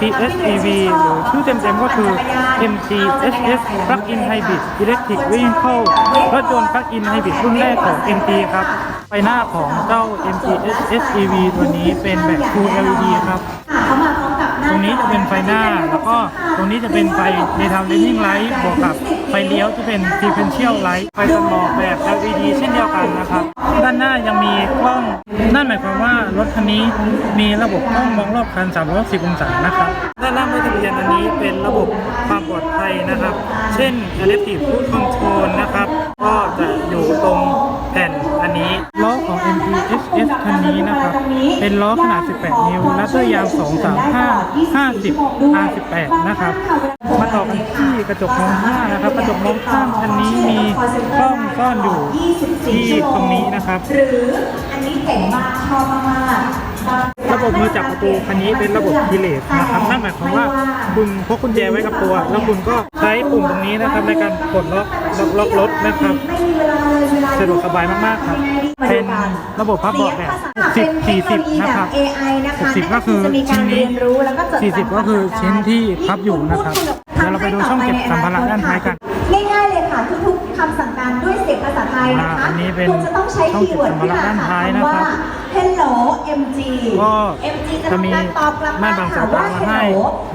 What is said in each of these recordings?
SS PHEV หรือชื่อเต็มๆก็คือ MT SS Plug-in Hybrid Electric Vehicle รถยนต์ Plug-in Hybrid รุ่นแรกของ MT ครับไฟหน้าของเจ้า MT SS EV ตัวนี้เป็นแบบ Full LED ครับตรงนี้จะเป็นไฟหน้า แล้วก็ตรงนี้จะเป็นไฟ Daytime Running Light บวกกับ ไฟเลี้ยวที่เป็น Differential Light ไฟสมองแบบ LED เช่นเดียวกันนะครับ ด้านหน้ายังมีกล้อง นั่นหมายความว่ารถคันนี้มีระบบกล้องมองรอบคัน 360 องศานะครับด้านล่างไม่ทะเบียนอันนี้เป็นระบบความปลอดภัยนะครับ เช่น Adaptive Cruise Control นะครับ ก็จะอยู่ตรงแผ่นอันนี้ SS คันนี้นะครับ เป็นล้อขนาด 18 นิ้ว และตัวยาง235 50 R18 นะครับ มาต่อกันที่กระจกมองข้างนะครับ กระจกมองข้างคันนี้มีกล้องซ่อนอยู่ที่ตรงนี้นะครับหรืออันนี้เจ๋งมากชอบมากๆระบบมือจับประตูคันนี้เป็นระบบคีเลสนะครับนั่นหมายความว่าคุณพกกุญแจไว้กับตัว แล้วคุณก็ใช้ปุ่มตรงนี้นะครับในการกดล็อกล็อกล็อกรถนะครับไม่มีเวลาเลยเวลาสะดวกสบายมากๆครับ เป็นระบบพับเบาะแบบ10 40 นะครับ AI นะคะ60 ก็คือจะมีชิ้กานรนี้เรียนรู้แล้วก็จดจำ40 ก็คือชิ้นที่พับอยู่นะครับ เดี๋ยวเราไปดูช่องเก็บสัมภาระด้านท้ายกัน ง่ายๆเลยค่ะทุกๆคำสั่งการด้วยเสียงภาษาไทยนะคะอ่าอันนี้เป็นคุณจะต้องใช้ช่องคีเก็ย์บเวิร์ดสัมภาระด้านท้ายนะครับว่า hello mg ก็ mg จะจะมีทำการตอบกลับม่านบังสายตามาให้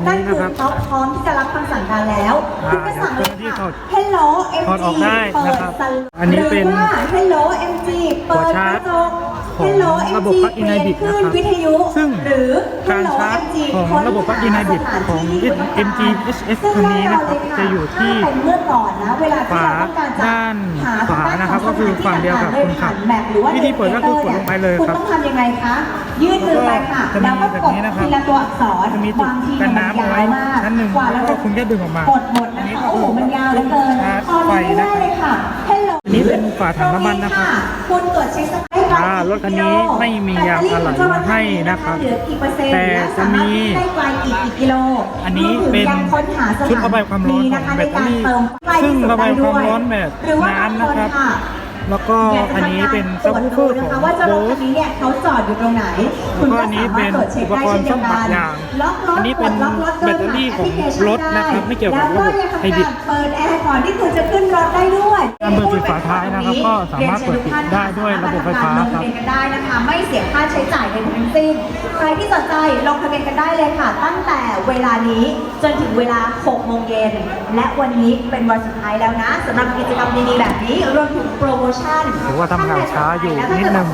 นั่นี่นคือนะครับเขาพร้อมที่จะรับคำสั่งการแล้วอ่าคุณก็สั่งเลยเดี๋ยวเจ้าหน้าที่ถอค่ะด hello mg ถอดออกได้นะครับเปิดอันนี้เป็นหรือว่า hello mg เปิดหัวชาร์กจระจก ของ hello ระบบ MG Plug-in Hybrid เปลี่ยนนะครับวิทยุซึ่งหรือการ Hello ชาร์จ MG ของระบบ Plug-in Hybrid ของ MG SS คันนี้นะครับ จะอยู่ที่ถ้าเป็นเมื่อก่อนนะเวลาที่เราต้องการจะฝาด้านหาขวานะครับ ก็คือฝั่งเดียวกับคนขับแมปหรือว่าวิธีเปิดก็คือกดลงไปเลยครับณต้องทำยังไงคะยื่นมือไปค่ะจะมีแล้วก็แบบกดนี้นะครับทีละตัวอักษรจะมีจุดบางทีกันมัน้ำเอาไว้ยาวมากชั้นหนึ่งกว่าแล้วก็คุณแค่ดึงออกมากดหมดอันนะนี้คะก็โอ้คืโหอมันยาวเหลือเกินชาร์จตอนไฟนี้นะง่ายครับเลยค่ะ Hello อันนี้เป็นฝาถังน้ำมันนะครับคุณตรวจเช็คสภาพ อ่ารถคันนี้ไม่มียางอะไหล่มาให้นะครับเหลือกี่เปอร์เซ็นต์แต่จะมีและสารถวิ่งได้ไกลกี่กี่กิโลอันนี้รวมถึงเป็นยังค้นหาสถนชุดระบายความร้อนของแบตเตอรี่มีนะคะในการเติมใกล้ซึ่งที่สุดระบายความได้ด้ร้อนแบบหรือว่าน้ำนะครับาง แล้วก็อยากจะอันนี้เป็นตรซับวจวูฟเฟดูอร์นะของคะว่าเจ้ารโบถคัสนนี้เนี่ยเขาจอดอยู่ตรงไหนแล้วก็อันนี้เป็นอุปกรณ์ซ่อมปะยางล็อกรถอันนี้เป็นล็อกรถแบตเตอรี่ของรถนะครับไม่เกี่ยวกับระบบแล้วก็ยังทำไฮบริดการเปิดแอร์ก่อนที่คุณจะขึ้นรถได้ด้วยการเปิดปิดฝาท้ายนะครับก็สามารถเปิดปิดได้ด้วยระบบไฟฟ้าครับลงทะเบียนกันได้นะคะไม่เสียค่าใช้จ่ายใดทั้งสิ้นใครที่สนใจลงทะเบียนกันได้เลยค่ะ ตั้งแต่เวลานี้จนถึงเวลา 6 โมงเย็น และวันนี้เป็นวันสุดท้ายแล้วนะสำหรับกิจกรรมดีๆแบบนี้รวมถึงโปรโมชั่นถือว่าทำงานช้าอยู่นิดนึง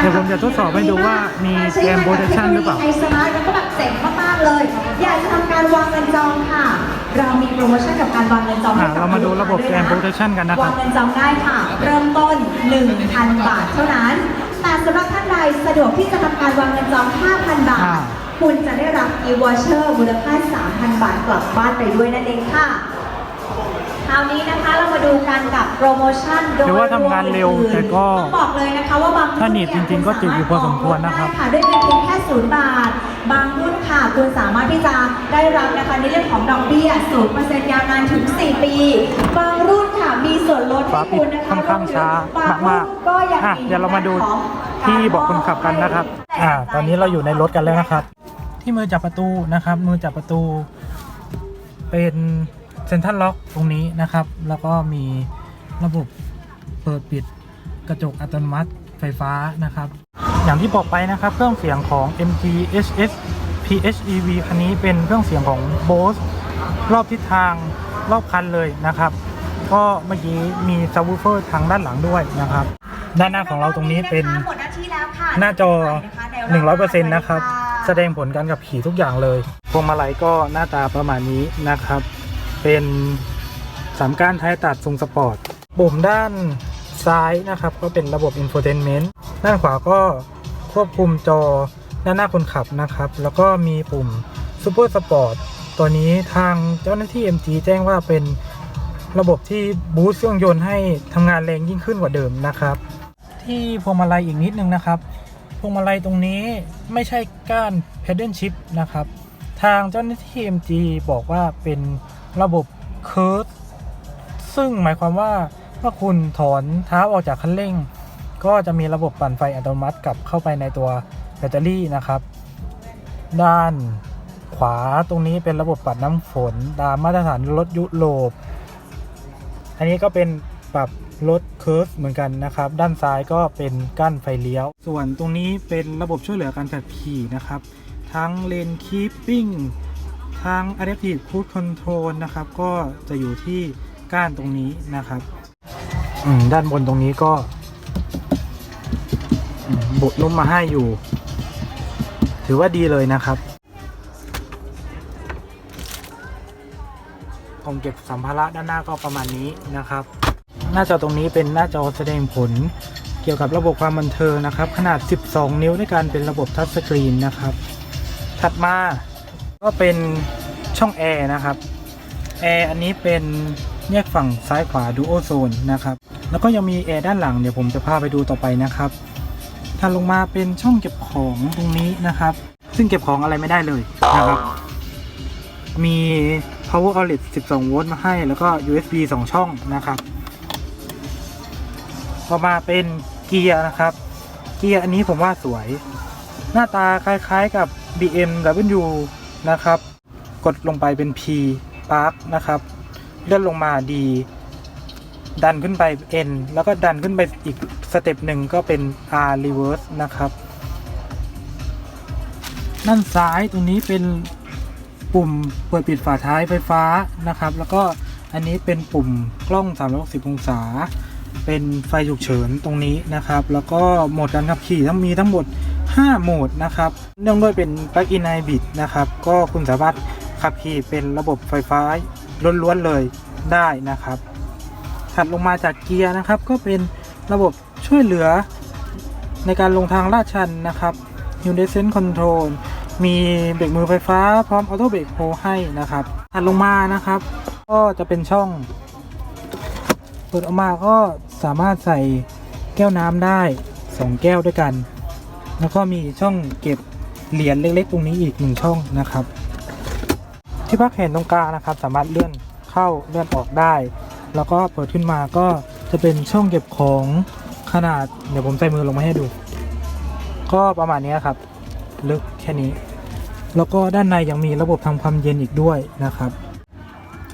เดี๋ยวผมจะทดสอบให้ดูว่ามีเกม protection หรือเปล่าไอสมาร์ทมันก็แบบเจ๋งมากๆเลย อยากจะทำการวางเงินจองค่ะ เรามีโปรโมชั่นกับการวางเงินจองให้อะกับเรามาดูระบบเกม protection กันนะครับวางเงินจองได้ค่ะ เริ่มต้น 1,000 บาทเท่านั้นแต่สำหรับท่านใดสะดวกที่จะทำการวางเงินจอง 5,000 บาทอ่าคุณจะได้รับ e-voucher มูลค่า 3,000 บาทกลับบ้านไปด้วยนั่นเองค่ะค ราวนี้นะคะเรามาดูกันกับโปรโมชั่นโดยถือว่าทำงานเร็วอื่นๆแต่ก็ต้องบอกเลยนะคะว่าบางถ้าหนีบจริงๆก็ติดอยู่พอสมควรนะครับค่ะด้วยเงินเพียงแค่ศูนย์บาท บางรุ่นค่ะคุณสามารถที่จะได้รับนะคะในเรื่องของดอกเบี้ยศูนย์เปอร์เซ็นต์ยาวนานถึง 4 ปี บางรุ่นค่ะมีส่วนลดให้ฝาปิคุดณนะคะค่อนข้างช้าบงรุ่นมากก็ยังๆอะมีเดี๋ยวเรามาดูของที่เบอกคนขับกันนะครับอ่าตอนนี้เราอยู่ในรถกันแล้วนะครับ ที่มือจับประตูนะครับ มือจับประตู เป็น เซ็นทรัลล็อกตรงนี้นะครับ แล้วก็มีระบบเปิดปิดกระจกอัตโนมัติไฟฟ้านะครับ อย่างที่บอกไปนะครับเครื่องเสียงของ MG HS PHEV คันนี้เป็นเครื่องเสียงของ Bose รอบทิศทางรอบคันเลยนะครับ ก็เมื่อกี้มีซับวูเฟอร์ทางด้านหลังด้วยนะครับ ด้านหน้าของเราตรงนี้เป็นหมดหน้าที่แล้วค่ะหน้าจอ 100%นะครับ แสดงผลการขับขี่ทุกอย่างเลย พวงมาลัยก็หน้าตาประมาณนี้นะครับ เป็นสามก้านท้ายตัดทรงสปอร์ตปุ่มด้านซ้ายนะครับก็เป็นระบบ infotainment ด้านขวาก็ควบคุมจอด้านหน้าคนขับนะครับ แล้วก็มีปุ่ม Super Sport ตัวนี้ทางเจ้าหน้าที่ MG แจ้งว่าเป็นระบบที่บูสต์เครื่องยนต์ให้ทำงานแรงยิ่งขึ้นกว่าเดิมนะครับ ที่พวงมาลัยอีกนิดนึงนะครับ พวงมาลัยตรงนี้ไม่ใช่ก้าน pedal shift นะครับ ทางเจ้าหน้าที่ MG บอกว่าเป็น ระบบ curve ซึ่งหมายความว่าเมื่อคุณถอนเท้าออกจากคันเร่ง ก็จะมีระบบปั่นไฟอัตโนมัติกลับเข้าไปในตัวแบตเตอรี่นะครับ ด้านขวาตรงนี้เป็นระบบปัดน้ำฝนตามมาตรฐานรถยุโรปอันนี้ก็เป็นปรับรถเคิร์ฟเหมือนกันนะครับ ด้านซ้ายก็เป็นกั้นไฟเลี้ยว ส่วนตรงนี้เป็นระบบช่วยเหลือการขับขี่นะครับ ทั้งเลนคีปปิ้ง ทั้ง Adaptive Cruise Control นะครับ ก็จะอยู่ที่ก้านตรงนี้นะครับด้านบนตรงนี้ก็บุนุ่มมาให้อยู่ ถือว่าดีเลยนะครับกล่องเก็บสัมภาระด้านหน้าก็ประมาณนี้นะครับ หน้าจอตรงนี้เป็นหน้าจอแสดงผลเกี่ยวกับระบบความบันเทิงนะครับ ขนาด 12 นิ้วในการเป็นระบบทัชสกรีนนะครับ ถัดมา ก็เป็นช่องแอร์นะครับแอร์อันนี้เป็นแยกฝั่งซ้ายขวาดูโอโซนนะครับแล้วก็ยังมีแอร์ด้านหลังเดี๋ยวผมจะพาไปดูต่อไปนะครับถัดลงมาเป็นช่องเก็บของตรงนี้นะครับ ซึ่งเก็บของอะไรไม่ได้เลยนะครับ มี power outlet 12 โวลต์มาให้ แล้วก็ USB 2 ช่องนะครับต่อมาเป็นเกียร์นะครับ เกียร์อันนี้ผมว่าสวย หน้าตาคล้ายๆกับ BMW นะครับ กดลงไปเป็น P Park นะครับ เลื่อนลงมา D ดันขึ้นไป N แล้วก็ดันขึ้นไปอีกสเต็ปหนึ่งก็เป็น R reverse นะครับด้านซ้ายตรงนี้เป็นปุ่มเปิดปิดฝาท้ายไฟฟ้านะครับ แล้วก็อันนี้เป็นปุ่มกล้อง 360 องศา เป็นไฟฉุกเฉินตรงนี้นะครับ แล้วก็โหมดการขับขี่ทั้งมีทั้งหมด 5 โหมดนะครับเนื่องด้วยเป็น plug-in hybrid นะครับ ก็คุณสามารถขับขี่เป็นระบบไฟฟ้าล้วนๆเลยได้นะครับ ถัดลงมาจากเกียร์นะครับ ก็เป็นระบบช่วยเหลือในการลงทางลาดชันนะครับ h u n d a i s e n Control มีเบรกมือไฟฟ้าพร้อมออโต้เบรกโฮให้นะครับถัดลงมานะครับ ก็จะเป็นช่อง เปิดออกมาก็สามารถใส่แก้วน้ำได้ 2 แก้วด้วยกัน แล้วก็มีช่องเก็บเหรียญเล็กๆ ตรงนี้อีกหนึ่งช่องนะครับ ที่พักแขนตรงกลางนะครับ สามารถเลื่อนเข้าเลื่อนออกได้ แล้วก็เปิดขึ้นมาก็จะเป็นช่องเก็บของขนาด เดี๋ยวผมใส่มือลงมาให้ดู ก็ประมาณนี้ครับ ลึกแค่นี้ แล้วก็ด้านในยังมีระบบทำความเย็นอีกด้วยนะครับ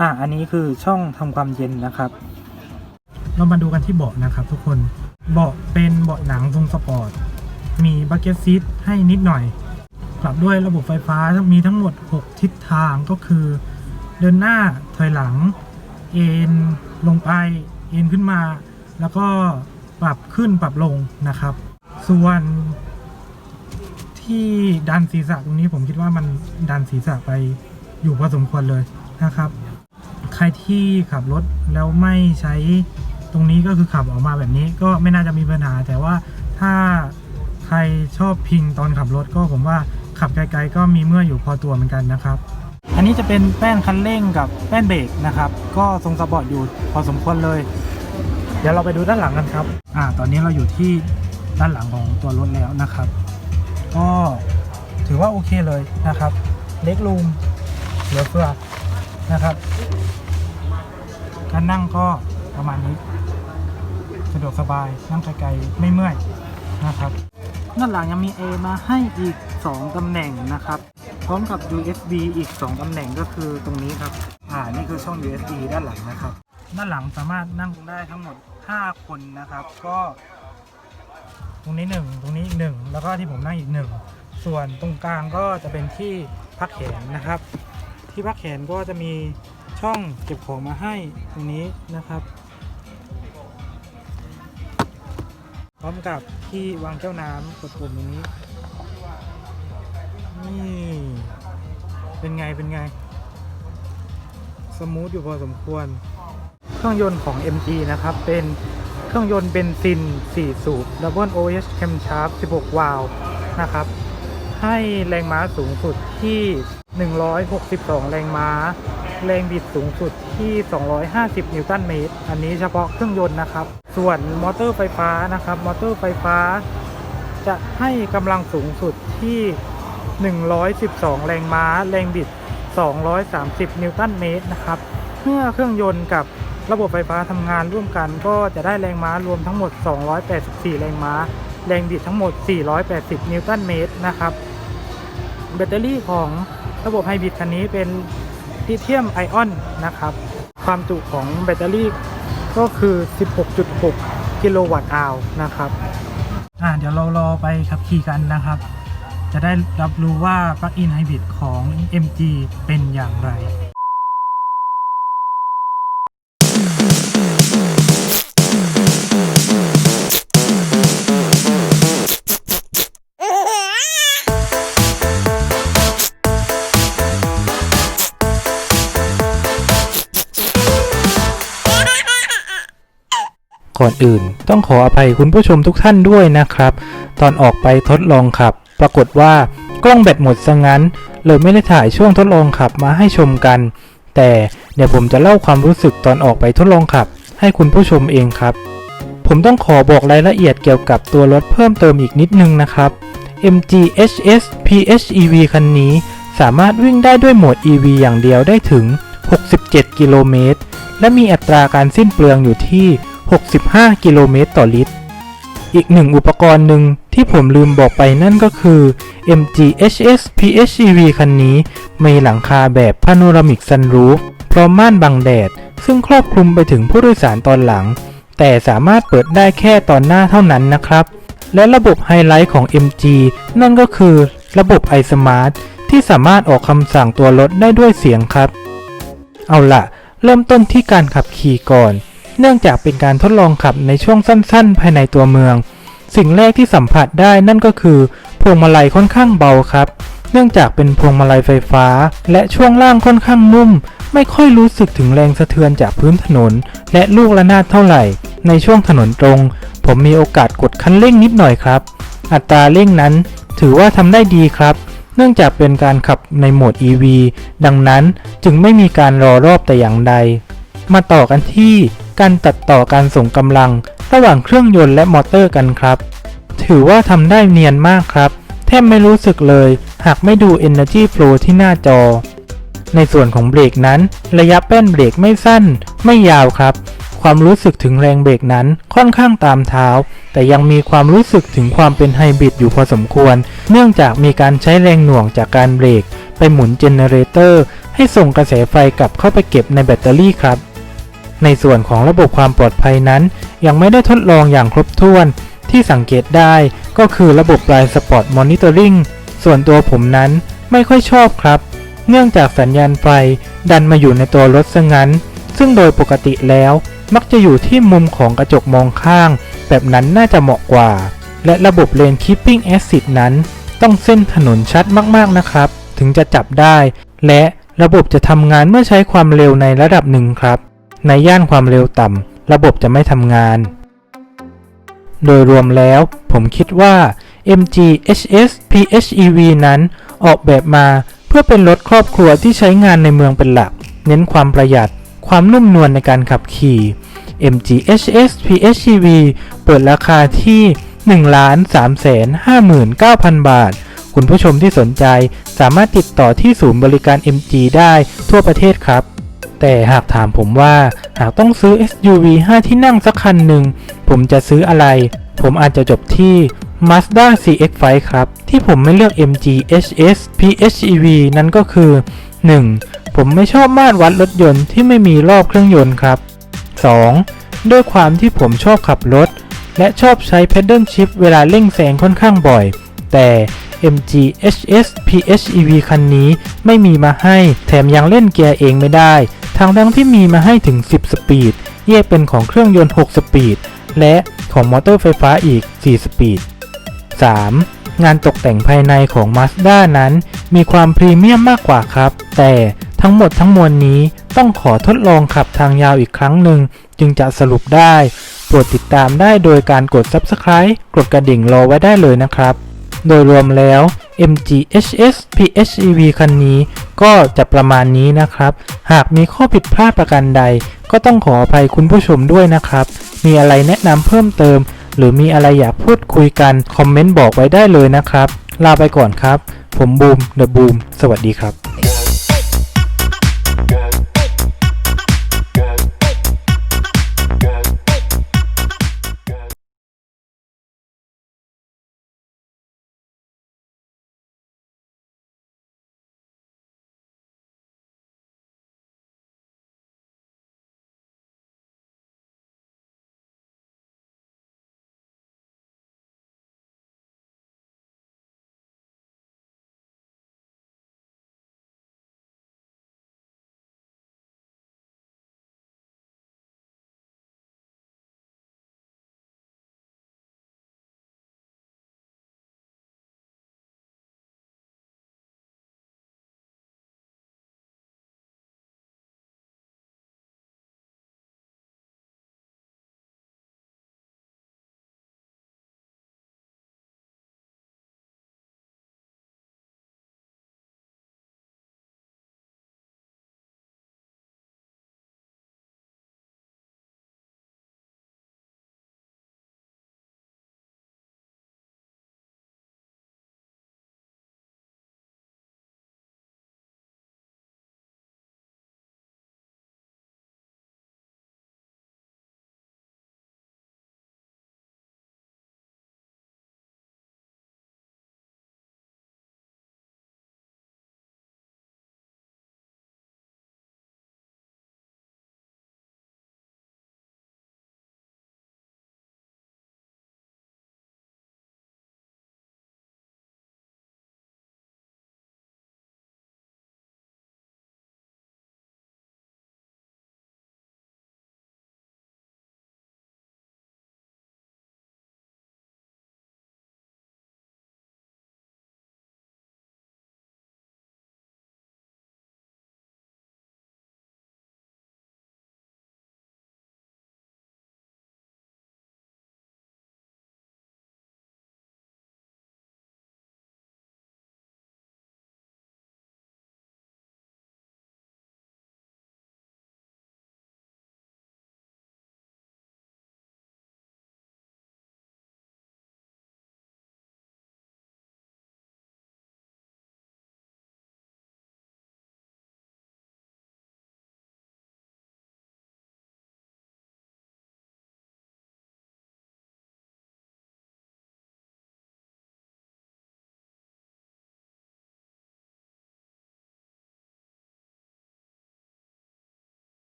อ่าอันนี้คือช่องทำความเย็นนะครับ เรามาดูกันที่เบาะนะครับ ทุกคนเบาะเป็นเบาะหนังทรงสปอร์ต มีบักเก็ตซีทให้นิดหน่อย ปรับด้วยระบบไฟฟ้ามีทั้งหมด 6 ทิศทางก็คือ เดินหน้าถอยหลัง เอ็นลงไป เอ็นขึ้นมา แล้วก็ปรับขึ้นปรับลงนะครับ ส่วนที่ดันศีรษะตรงนี้ผมคิดว่ามันดันศีรษะไปอยู่พอสมควรเลยนะครับ ใครที่ขับรถแล้วไม่ใช้ตรงนี้ก็คือขับออกมาแบบนี้ก็ไม่น่าจะมีปัญหา แต่ว่าถ้า ใครชอบพิงตอนขับรถก็ผมว่าขับไกลๆก็มีเมื่อยอยู่พอตัวเหมือนกันนะครับ อันนี้จะเป็นแป้นคันเร่งกับแป้นเบรกนะครับ ก็ทรงสปอร์ตอยู่พอสมควรเลย เดี๋ยวเราไปดูด้านหลังกันครับอ่าตอนนี้เราอยู่ที่ด้านหลังของตัวรถแล้วนะครับ ก็ถือว่าโอเคเลยนะครับ เล็กรูมเหลือเฟือนะครับการนั่งก็ประมาณนี้ สะดวกสบายนั่งไกลๆไม่เมื่อยนะครับ ด้านหลังยังมี A มาให้อีก 2 ตำแหน่งนะครับ พร้อมกับ USB อีก 2 ตำแหน่งก็คือตรงนี้ครับ อ่า นี่คือช่อง USB ด้านหลังนะครับ ด้านหลังสามารถนั่งได้ทั้งหมด 5 คนนะครับ ก็ ตรงนี้หนึ่งตรงนี้อีกหนึ่งแล้วก็ที่ผมนั่งอีกหนึ่งส่วนตรงกลางก็จะเป็นที่พักแขนนะครับ ที่พักแขนก็จะมีช่องเก็บของมาให้ตรงนี้นะครับ ร้อมกับที่วางแก้วน้ำกดปุ่มตรงนี้ นี่ เป็นไงเป็นไง สมูทอยู่พอสมควร เครื่องยนต์ของ MG นะครับ เป็นเครื่องยนต์เบนซิน 4 สูบ Double OH Camshaft 16 วาล์วนะครับ ให้แรงม้าสูงสุดที่ 162 แรงม้า แรงบิดสูงสุดที่ 250 นิวตันเมตร อันนี้เฉพาะเครื่องยนต์นะครับ ส่วนมอเตอร์ไฟฟ้านะครับ มอเตอร์ไฟฟ้า จะให้กำลังสูงสุดที่ 112 แรงม้า แรงบิด 230 นิวตันเมตรนะครับ เมื่อเครื่องยนต์กับระบบไฟฟ้าทำงานร่วมกัน ก็จะได้แรงม้ารวมทั้งหมด 284 แรงม้า แรงบิดทั้งหมด 480 นิวตันเมตรนะครับ แบตเตอรี่ของระบบไฮบริดคันนี้เป็น ลิเธียมไอออนนะครับ ความจุของแบตเตอรี่ก็คือ 16.6 กิโลวัตต์อาวนะครับอ่าเดี๋ยวเรารอไปขับขี่กันนะครับ จะได้รับรู้ว่าปลั๊กอินไฮบริดของ MG เป็นอย่างไร ก่อนอื่น ต้องขออภัยคุณผู้ชมทุกท่านด้วยนะครับ ตอนออกไปทดลองขับ ปรากฏว่ากล้องแบตหมดซะงั้น เลยไม่ได้ถ่ายช่วงทดลองขับมาให้ชมกัน แต่เดี๋ยวผมจะเล่าความรู้สึกตอนออกไปทดลองขับ ให้คุณผู้ชมเองครับ ผมต้องขอบอกรายละเอียดเกี่ยวกับตัวรถเพิ่มเติมอีกนิดนึงนะครับ MG HS PHEV คันนี้ สามารถวิ่งได้ด้วยโหมด EV อย่างเดียวได้ถึง 67 กิโลเมตร และมีอัตราการสิ้นเปลืองอยู่ที่ 65 กิโลเมตรต่อลิตร อีกหนึ่งอุปกรณ์หนึ่งที่ผมลืมบอกไปนั่นก็คือ MG HS PHEV คันนี้มีหลังคาแบบ Panoramic Sunroof พร้อมม่านบังแดด ซึ่งครอบคลุมไปถึงผู้โดยสารตอนหลัง แต่สามารถเปิดได้แค่ตอนหน้าเท่านั้นนะครับ และระบบไฮไลท์ของ MG นั่นก็คือระบบ iSmart ที่สามารถออกคำสั่งตัวรถได้ด้วยเสียงครับ เอาล่ะ เริ่มต้นที่การขับขี่ก่อน เนื่องจากเป็นการทดลองขับในช่วงสั้น ๆ ภายในตัวเมือง สิ่งแรกที่สัมผัสได้นั่นก็คือ พวงมาลัยค่อนข้างเบาครับ เนื่องจากเป็นพวงมาลัยไฟฟ้า และช่วงล่างค่อนข้างนุ่ม ไม่ค่อยรู้สึกถึงแรงสะเทือนจากพื้นถนน และลูกระนาดเท่าไหร่ ในช่วงถนนตรง ผมมีโอกาสกดคันเร่งนิดหน่อยครับ อัตราเร่งนั้น ถือว่าทำได้ดีครับเนื่องจากเป็นการขับในโหมด EV ดังนั้นจึงไม่มีการรอรอบแต่อย่างใด มาต่อกันที่ การตัดต่อการส่งกำลัง ระหว่างเครื่องยนต์และมอเตอร์กันครับ ถือว่าทำได้เนียนมากครับ แทบไม่รู้สึกเลย หากไม่ดู Energy Flow ที่หน้าจอ ในส่วนของเบรกนั้น ระยะแป้นเบรกไม่สั้น ไม่ยาวครับ ความรู้สึกถึงแรงเบรกนั้นค่อนข้างตามเท้า แต่ยังมีความรู้สึกถึงความเป็นไฮบริดอยู่พอสมควร เนื่องจากมีการใช้แรงหน่วงจากการเบรก ไปหมุนเจเนเรเตอร์ให้ส่งกระแสไฟกลับเข้าไปเก็บในแบตเตอรี่ครับ ในส่วนของระบบความปลอดภัยนั้น ยังไม่ได้ทดลองอย่างครบถ้วน ที่สังเกตได้ก็คือระบบปลายสปอตมอนิเตอร์ริงส่วนตัวผมนั้นไม่ค่อยชอบครับ เนื่องจากสัญญาณไฟดันมาอยู่ในตัวรถซะงั้น ซึ่งโดยปกติแล้วมักจะอยู่ที่มุมของกระจกมองข้าง แบบนั้นน่าจะเหมาะกว่า และระบบเลน Keeping Assist นั้น ต้องเส้นถนนชัดมากๆนะครับ ถึงจะจับได้ และระบบจะทำงานเมื่อใช้ความเร็วในระดับหนึ่งครับ ในย่านความเร็วต่ำระบบจะไม่ทำงาน โดยรวมแล้วผมคิดว่า MG HS PHEV นั้นออกแบบมาเพื่อเป็นรถครอบครัวที่ใช้งานในเมืองเป็นหลัก เน้นความประหยัด ความนุ่มนวลในการขับขี่ MG HS PHEV เปิดราคาที่ 1,359,000 บาท คุณผู้ชมที่สนใจสามารถติดต่อที่ศูนย์บริการ MG ได้ทั่วประเทศครับ แต่หากถามผมว่าหากต้องซื้อ SUV 5 ที่นั่งสักคันหนึ่ง ผมจะซื้ออะไร ผมอาจจะจบที่ Mazda CX-5 ครับ ที่ผมไม่เลือก MG HS PHEV นั้นก็คือ 1. ผมไม่ชอบมาตรวัดรถยนต์ที่ไม่มีรอบเครื่องยนต์ครับ 2. ด้วยความที่ผมชอบขับรถ และชอบใช้ Pedal Shift เวลาเร่งแซงค่อนข้างบ่อย แต่ MG HS PHEV คันนี้ไม่มีมาให้ แถมยังเล่นเกียร์เองไม่ได้ ทั้งทั้งที่มีมาให้ถึง 10 สปีด แยกเป็นของเครื่องยนต์ 6 สปีด และของมอเตอร์ไฟฟ้าอีก 4 สปีด 3. งานตกแต่งภายในของ Mazda นั้น มีความพรีเมียมมากกว่าครับ แต่ทั้งหมดทั้งมวลนี้ต้องขอทดลองขับทางยาวอีกครั้งหนึ่ง จึงจะสรุปได้ โปรดติดตามได้โดยการกด Subscribe กดกระดิ่งรอไว้ได้เลยนะครับ โดยรวมแล้ว MG HS PHEV คันนี้ก็จะประมาณนี้นะครับ หากมีข้อผิดพลาดประการใด ก็ต้องขออภัยคุณผู้ชมด้วยนะครับ มีอะไรแนะนำเพิ่มเติม หรือมีอะไรอยากพูดคุยกัน คอมเมนต์บอกไว้ได้เลยนะครับ ลาไปก่อนครับ ผมบูมเดอะบูมสวัสดีครับ